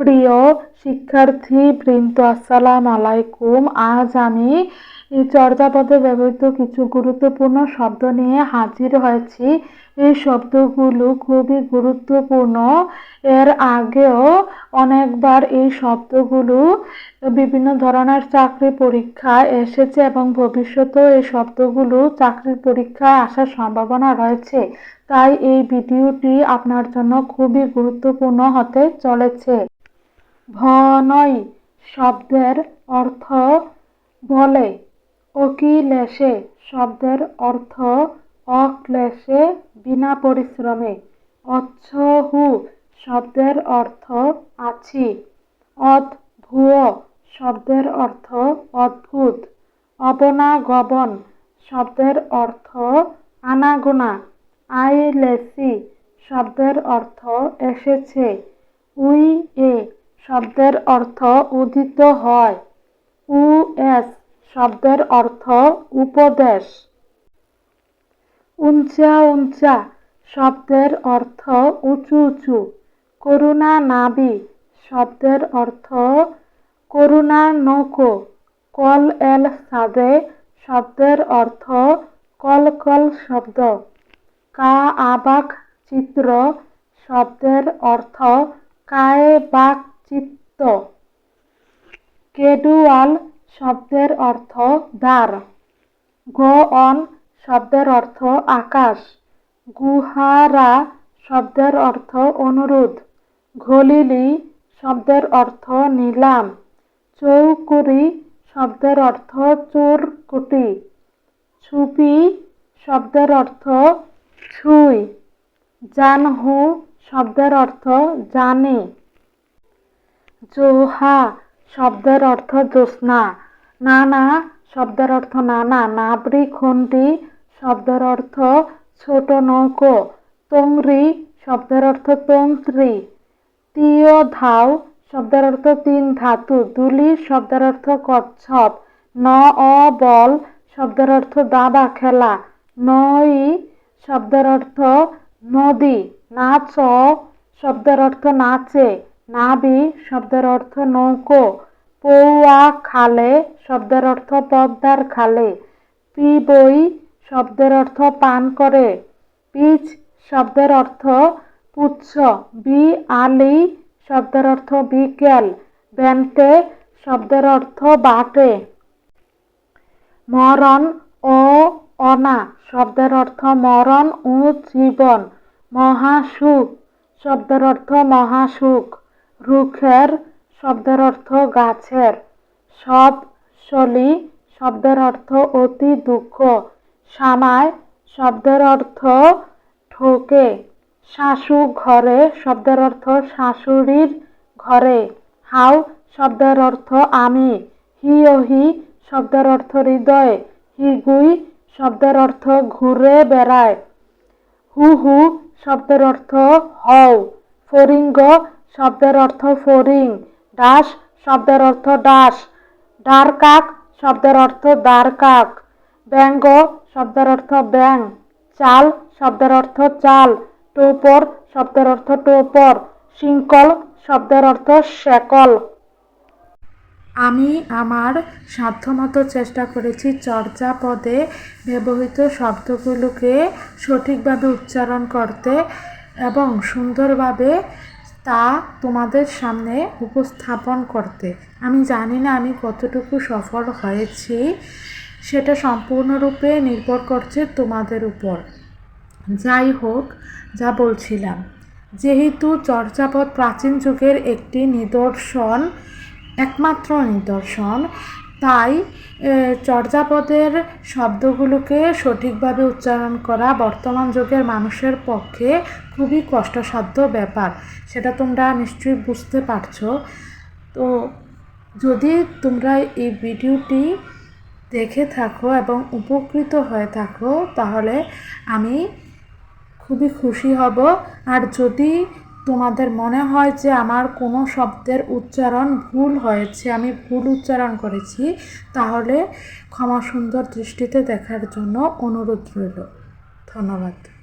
প্রিয় শিক্ষার্থী বৃন্দ, আসসালাম আলাইকুম। আজ আমি চর্যাপদে ব্যবহৃত কিছু গুরুত্বপূর্ণ শব্দ নিয়ে হাজির হয়েছি। এই শব্দগুলো খুবই গুরুত্বপূর্ণ। এর আগেও অনেকবার এই শব্দগুলো বিভিন্ন ধরনের চাকরি পরীক্ষায় এসেছে এবং ভবিষ্যতেও এই শব্দগুলো চাকরির পরীক্ষায় আসার সম্ভাবনা রয়েছে। তাই এই ভিডিওটি আপনার জন্য খুবই গুরুত্বপূর্ণ হতে চলেছে। ভনই শব্দের অর্থ বলে অকিলেশে। শব্দের অর্থ অক্লেশে বিনা পরিশ্রমে। অচ্ছহু শব্দের অর্থ আছি। অদ্ভুয় শব্দের অর্থ অদ্ভুত। অবনাগবন শব্দের অর্থ আনাগোনা। আইলেসি শব্দের অর্থ এসেছে। উই এ শব্দের অর্থ উদিত হয়। উ এস শব্দের অর্থ উপদেশ। উঞ্চা উঞ্চা, শব্দের অর্থ উঁচু উঁচু। করুণা নাবি, শব্দের অর্থ করুণা নৌকো। কল এল সাদে, শব্দের অর্থ কল কল শব্দ। কা আবাক চিত্র, শব্দের অর্থ কায়ে বাক চিত্ত। কেডুয়াল শব্দের অর্থ দ্বার। গো অন শব্দের অর্থ আকাশ। গুহারা শব্দের অর্থ অনুরোধ। ঘলিলি শব্দের অর্থ নিলাম। চৌকুরি শব্দের অর্থ চোরকুটি। ছুপি শব্দের অর্থ ছুঁই। জানহু শব্দের অর্থ জানি। জোহা শব্দের অর্থ জ্যোৎস্না। নানা শব্দের অর্থ নানা নাবরি খন্ডি শব্দের অর্থ ছোট নৌকো। তংরি শব্দের অর্থ তন্ত্রী। তিয় ধাও শব্দের অর্থ তিন ধাতু। দুলি শব্দের অর্থ কচ্ছপ। ন, অ, বল শব্দের অর্থ দাবা খেলা। নই শব্দের অর্থ নদী। নাচ শব্দের অর্থ নাচে। নাবি শব্দের অর্থ নৌকো, পৌয়া খালে শব্দের অর্থ পদ্মার খালে, পিবই শব্দের অর্থ পান করে, পিচ শব্দের অর্থ পুচ্ছ, বি আলি শব্দের অর্থ বিকেল বেন্টে শব্দের অর্থ বাটে। মরণ ও অনা শব্দের অর্থ মরণ ও জীবন, মহাসুখ শব্দের অর্থ মহাসুখ। রুখের শব্দের অর্থ গাছের। সব সলি শব্দের অর্থ অতি দুঃখ। সামায় শব্দের অর্থ ঠোকে। শাশু ঘরে শব্দের অর্থ শাশুড়ির ঘরে। হাউ শব্দের অর্থ আমি। হি ও হি শব্দের অর্থ হৃদয়। হিগুই শব্দের অর্থ ঘুরে বেড়ায়। হু হু শব্দের অর্থ হও। ফরিঙ্গ শব্দের অর্থ ফরিং ডাস শব্দের অর্থ ডাস ডারকাক শব্দের অর্থ দ্বারকাক ব্যঙ্গ শব্দের অর্থ ব্যাং, চাল শব্দের অর্থ চাল, টোপর শব্দের অর্থ টোপর শিঙ্কল শব্দের অর্থ শেকল আমি আমার সাধ্যমতো চেষ্টা করেছি চর্চা পদে ব্যবহৃত শব্দগুলোকে সঠিকভাবে উচ্চারণ করতে এবং সুন্দরভাবে তা তোমাদের সামনে উপস্থাপন করতে। আমি জানি না আমি কতটুকু সফল হয়েছি, সেটা সম্পূর্ণরূপে নির্ভর করছে তোমাদের উপর। যাই হোক, যা বলছিলাম, যেহেতু চর্যাপদ প্রাচীন যুগের একটি নিদর্শন, একমাত্র নিদর্শন তাই চর্যাপদের শব্দগুলোকে সঠিকভাবে উচ্চারণ করা বর্তমান যুগের মানুষের পক্ষে খুবই কষ্টসাধ্য ব্যাপার। সেটা তোমরা নিশ্চয়ই বুঝতে পারছ। তো, যদি তোমরা এই ভিডিওটি দেখে থাকো এবং উপকৃত হয়ে থাকো, তাহলে আমি খুবই খুশি হব। আর যদি তোমাদের মনে হয় যে আমার কোনো শব্দের উচ্চারণ ভুল হয়েছে? আমি ভুল উচ্চারণ করেছি। তাহলে ক্ষমা সুন্দর দৃষ্টিতে দেখার জন্য অনুরোধ রইল। ধন্যবাদ।